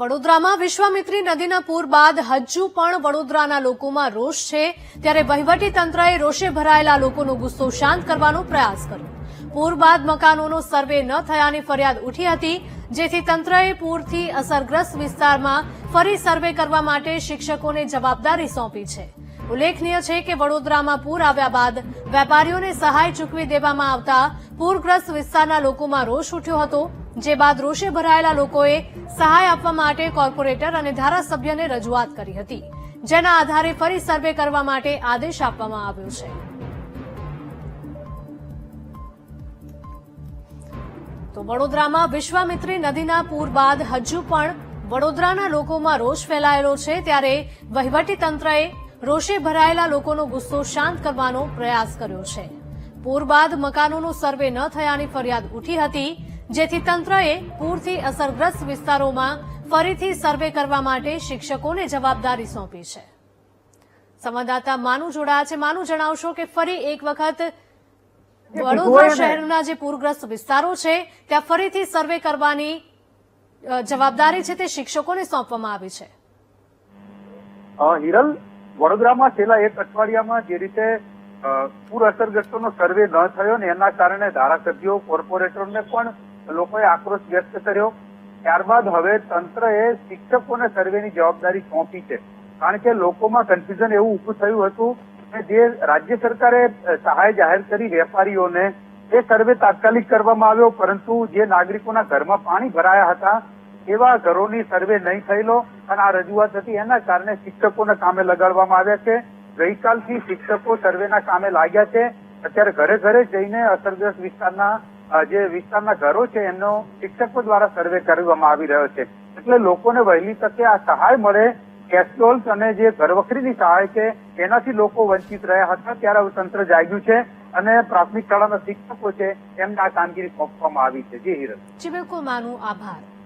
વડોદરામાં વિશ્વામિત્રી નદીના પૂર બાદ હજુ પણ વડોદરાના લોકોમાં રોષ છે. ત્યારે વહીવટી તંત્રએ રોષે ભરાયેલા લોકોનો ગુસ્સો શાંત કરવાનો પ્રયાસ કર્યો. પૂર બાદ મકાનોનો સર્વે ન થયાની ફરિયાદ ઉઠી હતી, જેથી તંત્રએ પૂરથી અસરગ્રસ્ત વિસ્તારમાં ફરી સર્વે કરવા માટે શિક્ષકોને જવાબદારી સોંપી છે. ઉલ્લેખનીય છે કે વડોદરામાં પૂર આવ્યા બાદ વેપારીઓને સહાય ચૂકવી દેવામાં આવતા પૂરગ્રસ્ત વિસ્તારના લોકોમાં રોષ ઉઠ્યો હતો. જે બાદ રોષે ભરાયેલા લોકોએ સહાય આપવા માટે કોર્પોરેટર અને ધારાસભ્યને રજૂઆત કરી હતી. જેના આધારે ફરી સર્વે કરવા માટે આદેશ આપવામાં આવ્યો છે. તો વડોદરામાં વિશ્વામિત્રી નદીના પૂર બાદ હજુ પણ વડોદરાના લોકોમાં રોષ ફેલાયેલો છે ત્યારે વહીવટી તંત્રએ રોષે ભરાયેલા લોકોનો ગુસ્સો શાંત કરવાનો પ્રયાસ કર્યો છે. પૂર બાદ મકાનોનો સર્વે ન થયાની ફરિયાદ ઉઠી હતી જેથી તંત્રએ પૂરથી અસરગ્રસ્ત વિસ્તારોમાં ફરીથી સર્વે કરવા માટે શિક્ષકોને જવાબદારી સોંપી છે. સંવાદદાતા માનુ જોડાયા છે. માનુ જણાવશો કે ફરી એક વખત વડોદરા શહેરના જે પૂરગ્રસ્ત વિસ્તારો છે ત્યાં ફરીથી સર્વે કરવાની જવાબદારી છે તે શિક્ષકોને સોંપવામાં આવી છે. હિરલ વડોદરામાં છેલ્લા એક અઠવાડિયામાં જે રીતે પૂર અસરગ્રસ્તોનો સર્વે ન થયો ને એના કારણે ધારાસભ્યો કોર્પોરેટરોને પણ લોકોએ આક્રોશ વ્યક્ત કર્યો. ત્યારબાદ હવે તંત્રએ શિક્ષકોને સર્વેની જવાબદારી સોંપી છે. કારણ કે લોકોમાં કન્ફ્યુઝન એવું ઊભું થયું હતું કે જે રાજ્ય સરકારે સહાય જાહેર કરી વેપારીઓને, એ સર્વે તાત્કાલિક કરવામાં આવ્યો, પરંતુ જે નાગરિકોના ઘરમાં પાણી ભરાયા હતા, એવા ઘરોની સર્વે નહીં થયેલો અને આ રજૂઆત હતી. એના કારણે શિક્ષકોને કામે લગાડવામાં આવ્યા છે. ગઈકાલથી શિક્ષકો સર્વેના કામે લાગ્યા છે. અત્યારે ઘરે ઘરે જઈને અસરગ્રસ્ત વિસ્તારના જે વિસ્તારના ઘરો છે એનો શિક્ષકો દ્વારા સર્વે કરવામાં આવી રહ્યો છે. એટલે લોકોને વહેલી તકે આ સહાય મળે કેસ્ટ્રોલ્સ અને જે ઘરવખરીની સહાય છે, એનાથી લોકો વંચિત રહ્યા હતા. ત્યારે હવે તંત્ર જાગ્યું છે અને પ્રાથમિક શાળાના શિક્ષકો છે, એમને આ કામગીરી સોંપવામાં આવી છે. જે હિરલ જી, બિલકુલ. માનું આભાર.